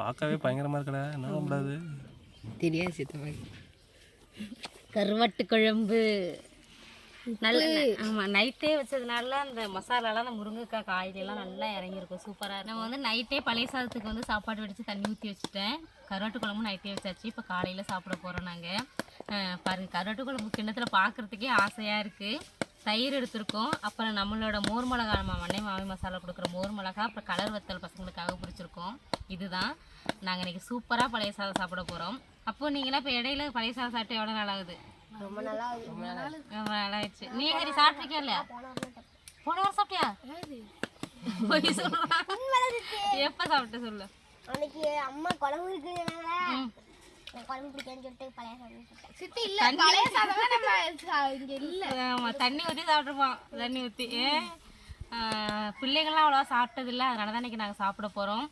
பார்க்கவே பயங்கரமாக இருக்கடா என்ன பண்ணாது தெரியாது சித்தமாக கருவாட்டு குழம்பு. நல்ல ஆமாம் நைட்டே வச்சதுனால அந்த மசாலாலாம் அந்த முருங்கைக்காய் காய்கறிலாம் நல்லா இறங்கியிருக்கும். சூப்பராக நம்ம வந்து நைட்டே பழைய சாதத்துக்கு வந்து சாப்பாடு வடித்து தண்ணி ஊற்றி வச்சுட்டேன். கருவாட்டு குழம்பு நைட்டே வச்சாச்சு. இப்போ காலையில் சாப்பிட போகிறோம் நாங்கள் பாருங்க கருவாட்டு குழம்பு கிண்ணத்தில் பார்க்குறதுக்கே ஆசையாக இருக்குது தயிர் எடுத்திருக்கோம். அப்புறம் நம்மளோட மோர் மிளகா நம்ம மண்ணை மாவி மசாலா கொடுக்குற மோர் மிளகா அப்புறம் கலர் வத்தல் பசங்களுக்காக பிடிச்சிருக்கோம் இதுதான். நாங்கள் இன்னைக்கு சூப்பராக பழைய சாதம் சாப்பிட போகிறோம் அப்போ நீங்களாம் இப்போ இடையில பழைய சாதம் சாப்பிட்டு எவ்வளோ நாள் ஆகுது ரொம்ப நல்லா ரொம்ப நல்லா ஆயிடுச்சு நீ ஹரி சாப்பிட்ருக்கியா இல்லையா? போன வாரம் சாப்பிட்டியா? போய் சொல்றான் எப்போ சாப்பிட்ட சொல்லு? அன்னைக்கு அம்மா குழம்பு எனக்கு குழம்பு பிடிக்காதுன்னு சொல்லிட்டு பழைய சாதம் சாப்பிட்டேன். சித்தி இல்ல பழைய சாதம் தான் நம்ம சா- இங்க இல்ல. ஆமாம் தண்ணி ஊற்றி சாப்பிட்ருப்பான் தண்ணி ஊற்றி ஏன் பிள்ளைங்கள்லாம் அவ்வளோவா சாப்பிட்டதில்ல அதனால தான் இன்றைக்கி நாங்கள் சாப்பிட போகிறோம்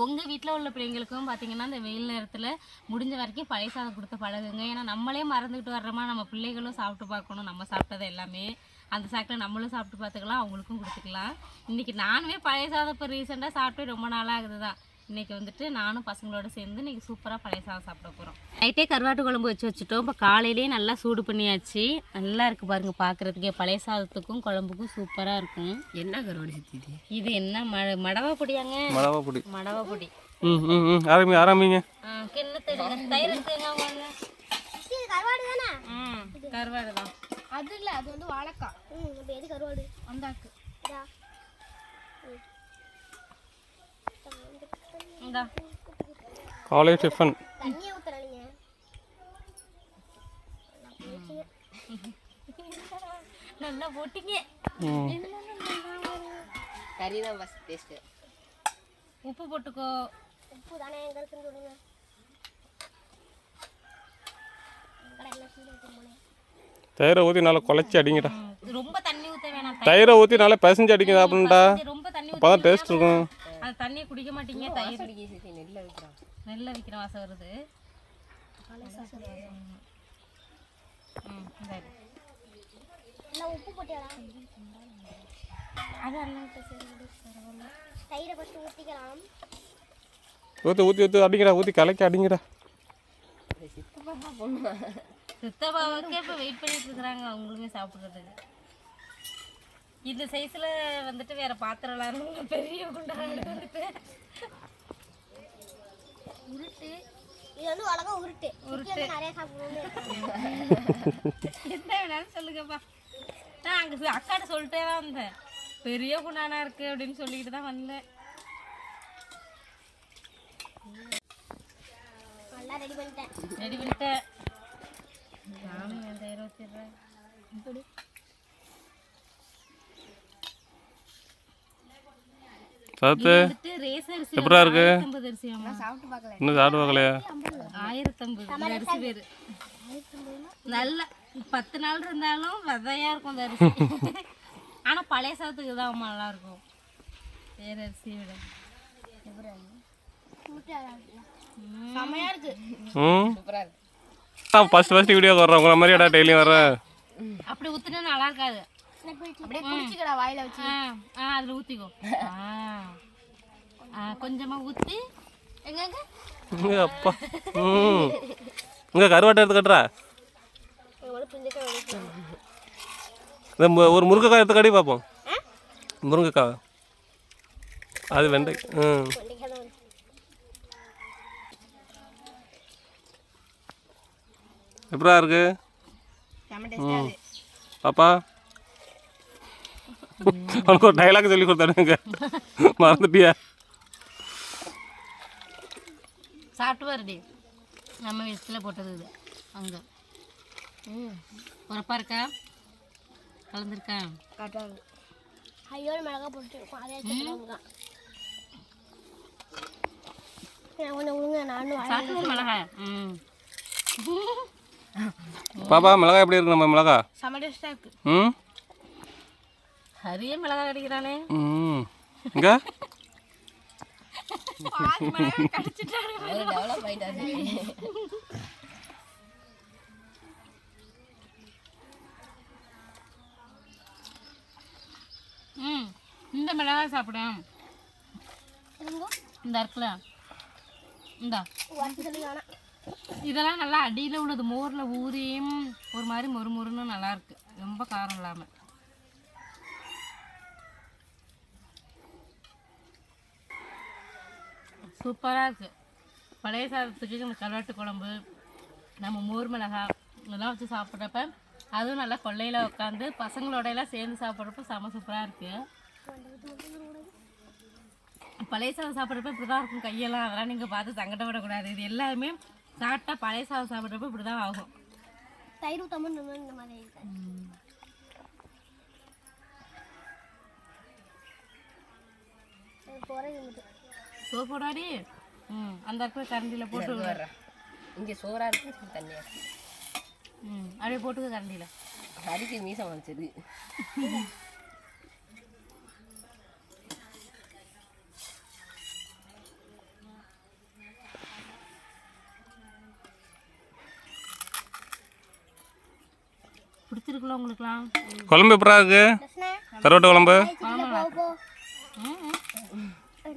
உங்கள் வீட்டில் உள்ள பிள்ளைங்களுக்கும் பார்த்தீங்கன்னா இந்த வெயில் நேரத்தில் முடிஞ்ச வரைக்கும் பழைய சாதம் கொடுத்து பழகுங்க. ஏன்னா நம்மளே மறந்துக்கிட்டு வர்றோமா நம்ம பிள்ளைகளும் சாப்பிட்டு பார்க்கணும். நம்ம சாப்பிட்டது எல்லாமே. அந்த சாக்கில் நம்மளும் சாப்பிட்டு பார்த்துக்கலாம் அவங்களுக்கும் கொடுத்துக்கலாம். இன்றைக்கி நானுமே பழைய சாதம் இப்போ ரீசெண்டாக சாப்பிட்டு ரொம்ப நாளாக ஆகுது தான் இன்றைக்கி வந்துட்டு நானும் பசங்களோட சேர்ந்து இன்றைக்கி சூப்பராக பழைய சாதம் சாப்பிட போகிறோம் நைட்டே கருவாட்டு குழம்பு வச்சு வச்சுட்டோம். இப்போ காலையிலேயே நல்லா சூடு பண்ணியாச்சு. நல்லா இருக்குது பாருங்கள் பார்க்குறதுக்கே பழைய சாதத்துக்கும் குழம்புக்கும் சூப்பராக இருக்கும். என்ன கருவாடு சித்தி இது என்ன ம மடவா பொடியாங்க. மிளகா பொடி. மடவா பொடி. ம் ம் ம். ஆரம்பி ஆரம்பிங்க. ஆ, கிண்ணத்து. தயிர் எடுத்துங்க வாங்க இது கருவாடு தானே? ம் கருவாடு தான். அது இல்ல அது வந்து வாழைக்காய். ம் இப்போ எது கருவாடு? அந்தாக்கு இதா இந்தா காலை டிஃபன். நல்லா போட்டிங்க. கறி தான் ஃபஸ்ட் டேஸ்ட்டு உப்பு போட்டுக்கோ. உப்பு தானே எங்க இருக்குன்னு சொல்லுங்க. தயிரை ஊற்றி நல்லா குழச்சி அடிங்கடா. ரொம்ப தண்ணி ஊற்ற வேணாம். தயிரை ஊற்றி நல்லா பிசைஞ்சு அடிங்க அப்படின்டா ரொம்ப தண்ணி அப்போ தான் டேஸ்ட் இருக்கும். அந்த தண்ணியை குடிக்க மாட்டீங்க தயிர். நெல்ல வைக்கிறான் நெல்ல விற்கிற வாசம் வருது. ம். எல்லாம் உப்பு போட்டியாடா? தயிரை ஃபஸ்ட்டு ஊற்றிக்கலாம் ஊற்றி ஊற்றி ஊற்றி அடிங்கடா ஊற்றி கலக்கி அடிங்கடா. சித்தப்பா பொண்ணு சித்தப்பாவுக்கே இப்போ வெயிட் பண்ணிட்டு இருக்கிறாங்க அவங்களுமே சாப்பிட்றதுக்கு. இந்த சைஸில் வந்துட்டு வேற பாத்திரம்லாம் இருக்கு. பெரிய குண்டா வந்துட்டு. உருட்டு. இது வந்து உலகம் உருட்டு. உருட்டு. நிறைய சாப்பிடணும்னு என்ன வேணாலும் சொல்லுங்கப்பா. நான் அங்கே அக்காட்ட சொல்லிட்டே தான் வந்தேன். பெரிய குண்டானா இருக்கு அப்படின்னு சொல்லிக்கிட்டு தான் வந்தேன். ரெடி பண்ணிட்டேன். ரெடி பண்ணிட்டேன். நானும் வெந்தாயிரம் வச்சிடுறேன் சத்து எப்படிடா இருக்கு? இன்னும் சாப்பிட்டு பார்க்கலையா? ஆயிரத்தம்பது அரிசி பேர். நல்ல பத்து நாள் இருந்தாலும் விதையா இருக்கும் அந்த அரிசி. ஆனா பழைய சாதத்துக்கு தான் அம்மா நல்லா இருக்கும். வேற அரிசியை விட. ஃபஸ்ட் ஃபஸ்ட்டு வீடியோ வர்றேன். உங்களை மாதிரியாடா டெய்லியும் வர்றேன். அப்படி ஊத்துனா நல்லா இருக்காது. அப்படியே குடிச்சுக்கடா வாயில வச்சு. ஆ ஆ அதில் ஊற்றிக்கோ ஆ. ஆ கொஞ்சமாக ஊற்றி எங்கங்க இங்க அப்பா. ம். இங்கே கருவாட்டை எடுத்து கட்டுறா. ஒரு முருங்கைக்காய் எடுத்து கடி பார்ப்போம் முருங்கைக்காய் அது வெண்டை ம். எப்படா இருக்கு. பாப்பா. உனக்கு ஒரு டைலாக் சொல்லி கொடுத்தானுங்க மறந்துட்டியா? சாப்பிட்டு பாருடி நம்ம வீட்டில் போட்டது இது. அங்கே. ம் உரப்பா இருக்கா? கலந்துருக்கா ஐயோ மிளகா போட்டு நானும் மிளகா. ம். பாப்பா மிளகாய் எப்படி இருக்கு நம்ம மிளகா? ம்? ஹரியே மிளகா கடிக்கிறானே ம். இங்கே? ம் இந்த மிளகாய் சாப்பிடும் இந்த இருக்குல்ல இந்தா. இதெல்லாம் நல்லா அடியில் உள்ளது மோரில் ஊறியும் ஒரு மாதிரி மொறு மொறுன்னு நல்லா இருக்கு. ரொம்ப காரம் இல்லாமல் சூப்பராக இருக்குது பழைய சாதத்துக்கு இந்த கருவாட்டு குழம்பு நம்ம மோர் மிளகாய் இதெல்லாம் வச்சு சாப்பிட்றப்ப அதுவும் நல்லா கொல்லையில் உட்காந்து பசங்களோட எல்லாம் சேர்ந்து சாப்பிட்றப்ப செம சூப்பராக இருக்குது பழைய சாதம் சாப்பிட்றப்ப இப்படி தான் இருக்கும் கையெல்லாம். அதெல்லாம் நீங்கள் பார்த்து சங்கடப்படக்கூடாது. இது எல்லாருமே சாப்பிட்டா பழைய சாதம் சாப்பிட்றப்ப இப்படி தான் ஆகும் தயிர் தமிழ் இந்த மாதிரி சோப்போடாடி? ம் அந்த இடத்துல கரண்டியில் போட்டு. வர்றேன் இங்கே சோறா இருக்கு சரி தண்ணியா இருக்கு. ம் அப்படியே போட்டுக்க கரண்டியில். அடிக்க மீசம் வந்துச்சது பிடிச்சிருக்குல்ல உங்களுக்குலாம் குழம்பு எப்படா இருக்கு? கருவாட்டு குழம்பு?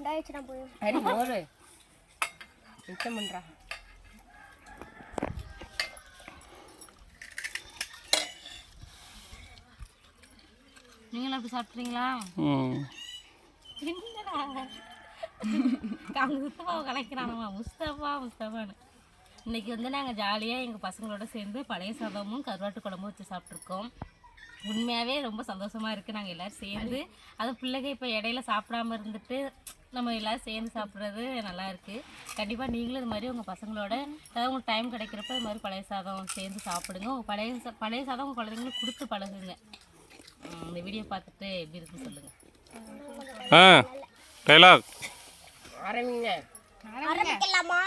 போ போ ம் ம். ரெண்டாயிடுச்சு நான் போய் ஹரி மோரு. மிச்சம் பண்ணுறா நீங்களும் அப்படி சாப்பிட்றீங்களா முஸ்தபாவை கலைக்கிறானுமா முஸ்தபா முஸ்தபான்னு இன்னைக்கு வந்து நாங்கள் ஜாலியாக எங்கள் பசங்களோட சேர்ந்து பழைய சாதமும் கருவாட்டு குழம்பும் வச்சு சாப்பிட்ருக்கோம் உண்மையாகவே ரொம்ப சந்தோஷமாக இருக்குது நாங்கள் எல்லோரும் சேர்ந்து அதுவும் பிள்ளைங்க இப்போ இடையில சாப்பிடாம இருந்துட்டு நம்ம எல்லோரும் சேர்ந்து சாப்பிட்றது நல்லா இருக்குது கண்டிப்பாக நீங்களும் இது மாதிரி உங்கள் பசங்களோட அதாவது உங்களுக்கு டைம் கிடைக்கிறப்ப இது மாதிரி பழைய சாதம் சேர்ந்து சாப்பிடுங்க. உங்கள் பழைய சா- பழைய சாதம் உங்கள் குழந்தைங்களுக்கு கொடுத்து பழகுங்க. இந்த வீடியோ பார்த்துட்டு எப்படி இருக்குன்னு சொல்லுங்கள் ஆ டைலாக் ஆரம்பிங்க. ஆரம்பிக்கலாமா?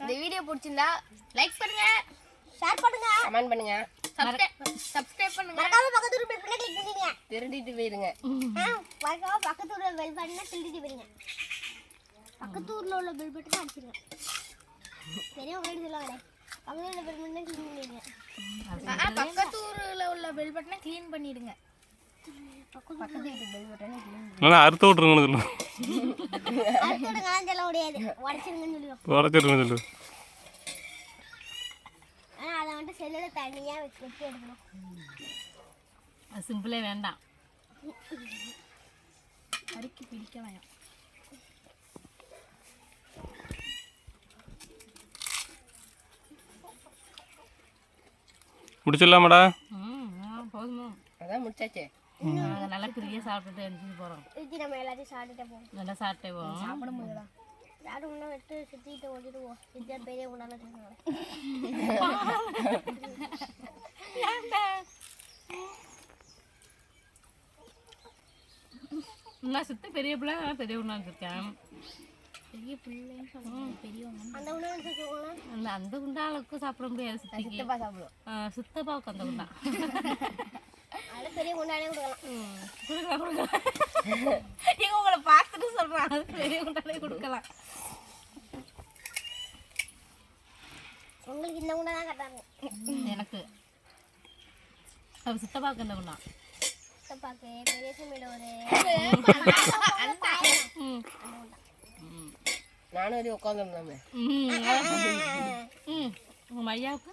இந்த வீடியோ பிடிச்சிருந்தா லைக் பண்ணுங்க ஷேர் பண்ணுங்க. கமெண்ட் பண்ணுங்க. சப்ஸ்கிரைப் பண்ணுங்க. மறக்காம பக்கத்து பெல் பண்ணி கிளிக் பண்ணிடுங்க திருடிட்டு போயிருங்க. ஆ, மறக்காம பக்கத்து ஊர்ல பெல் பண்ணா திருடிட்டு போயிருங்க. பக்கத்து ஊர்ல உள்ள பெல் பட்டன் அடிச்சிருங்க. பெரிய முன்னாடி சொல்லுவாங்களே பக்கத்து ஊர்ல பெல் பண்ணிடுங்க ஆ, பக்கத்து ஊர்ல உள்ள பெல் பட்டனை க்ளீன் பண்ணிடுங்க. பக்கத்து வீட்டு பெல் பட்டனை அறுத்து சொல்லு. விடுங்க சொல்ல முடியாது. உடச்சிருங்கன்னு சொல்லுவோம் உடச்சிருங்க சொல்லு. வந்துட்டு செல்லுல தனியா வச்சு எடுக்கணும். அது சிம்பிளே வேண்டாம். அரிக்கி பிடிக்க வேணாம். முடிச்சிடலாமாடா? போதுமா அதான் முடிச்சாச்சே. நாங்கள் நல்லா பிரியா சாப்பிட்டுட்டு போகிறோம் சுற்றி நம்ம எல்லாத்தையும் சாப்பிட்டுட்டே போவோம். நல்லா சாப்பிட்டே போவோம். யாரும் முன்ன விட்டு சுற்றிட்டு ஓடிடுவோம் சுற்றியா பெரிய உண்டான நான் சுத்த பெரிய பிள்ளை நான் பெரிய ஒன்றா இருக்கேன் பெரிய பிள்ளைன்னு சொல்லுவாங்க பெரியவங்க அந்த உணவு அந்த அந்த குண்டாளுக்கும் சாப்பிட முடியாது சித்தப்பா சாப்பிடுவோம் சித்தப்பாவுக்கு அந்த குண்டா பெரிய குண்டானே கொடுக்கலாம். கொடுக்கலாம் எங்க உங்களை பார்த்துட்டு அது பெரிய குண்டாலே கொடுக்கலாம். உங்களுக்கு இந்த குண்டா தான் கட்டாங்க எனக்கு. அப்போ சித்தப்பாவுக்கு அந்த குண்டா. சித்தப்பாக்கு பெரிய சமையல் ஒரு நானும் வரையும் உட்காந்துருந்தோமே ம் உங்கள் மையாவுக்கு?